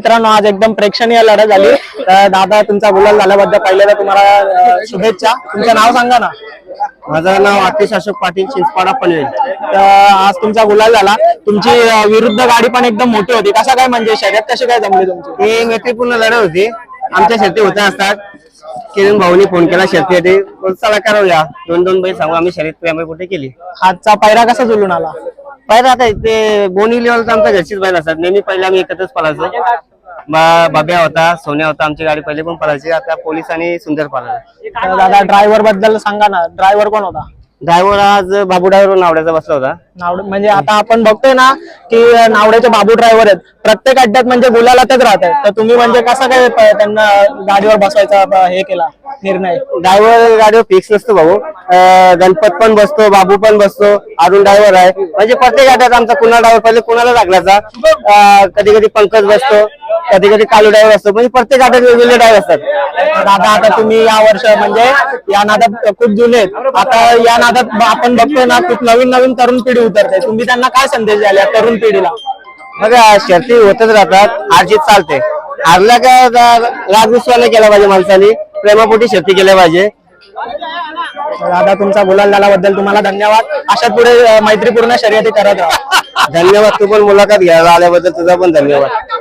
मित्रांनो आज एकदम प्रेक्षणीय लढत झाली. तर दादा तुमचा गुलाल झाल्याबद्दल पहिले तर तुम्हाला शुभेच्छा. तुमचं नाव सांगा ना. माझं नाव आतिश अशोक पाटील चिंचपाडा पनवेल. तर आज तुमचा गुलाल झाला. तुमची विरुद्ध गाडी पण एकदम मोठी होती. कसा काय म्हणजे शर्यत कशी काय जमली तुमची? ही मैत्रीपूर्ण लढत होती. आमच्या शेती होत्या असतात. किरण भाऊनी फोन केला शेती चला करूया. दोन दोन बैल सांगू आम्ही शर्यत प्रेम कुठे केली. आजचा पायरा कसा जुलून आला? पाहिजे आता ते बोनी लेवलचा आमच्या घरचीच बैल असतात. नेहमी पहिले आम्ही एकत्रच पळायचो. बाब्या होता सोन्या होता आमची गाडी पहिले पण पळायची. आता पोलीस आणि सुंदर पळाला. तर दादा ड्रायव्हरबद्दल सांगा ना. ड्रायव्हर कोण होता? ड्रायव्हर आज बाबू ड्रायव्हर नावड्याचा बसला होता. नावडे म्हणजे आता आपण बघतोय ना की नावड्याचे बाबू ड्रायव्हर आहेत. प्रत्येक अड्ड्यात म्हणजे गुलालातच राहत आहेत. तर तुम्ही म्हणजे कसं काय प- त्यांना गाडीवर बसवायचा ब- हे केला निर्णय? ड्रायव्हर गाडीवर फिक्स नसतो भाऊ. अं, गणपत पण बसतो बाबू पण बसतो अरुण ड्रायव्हर आहे. म्हणजे प्रत्येक गाड्यात आमचा कुणा ड्रायव्हर पहिले कुणाला लागल्याचा? कधी कधी पंकज बसतो. कधी कधी कालू ड्रायव्हर असतो. म्हणजे प्रत्येक गाड्यात वेगवेगळे ड्रायव्हर असतात. दादा आता तुम्ही या वर्ष म्हणजे या नादात खूप जुने आहेत. आता या नादात आपण बघतोय ना खूप नवीन नवीन तरुण पिढी उतरते. तुम्ही त्यांना काय संदेश द्याल या तरुण पिढीला? बघा शर्ती होतच राहतात. हारजीत चालते. हारल्या का नाही केला पाहिजे माणसाने. प्रेमापोटी शर्ती केल्या पाहिजे. दादा तुमचा गुलाल झाल्याबद्दल तुम्हाला धन्यवाद. अशा पुढे मैत्रीपूर्ण शर्यती करत राहा. धन्यवाद. तू पण मुलाखत घ्यायला आल्याबद्दल तुझा पण धन्यवाद.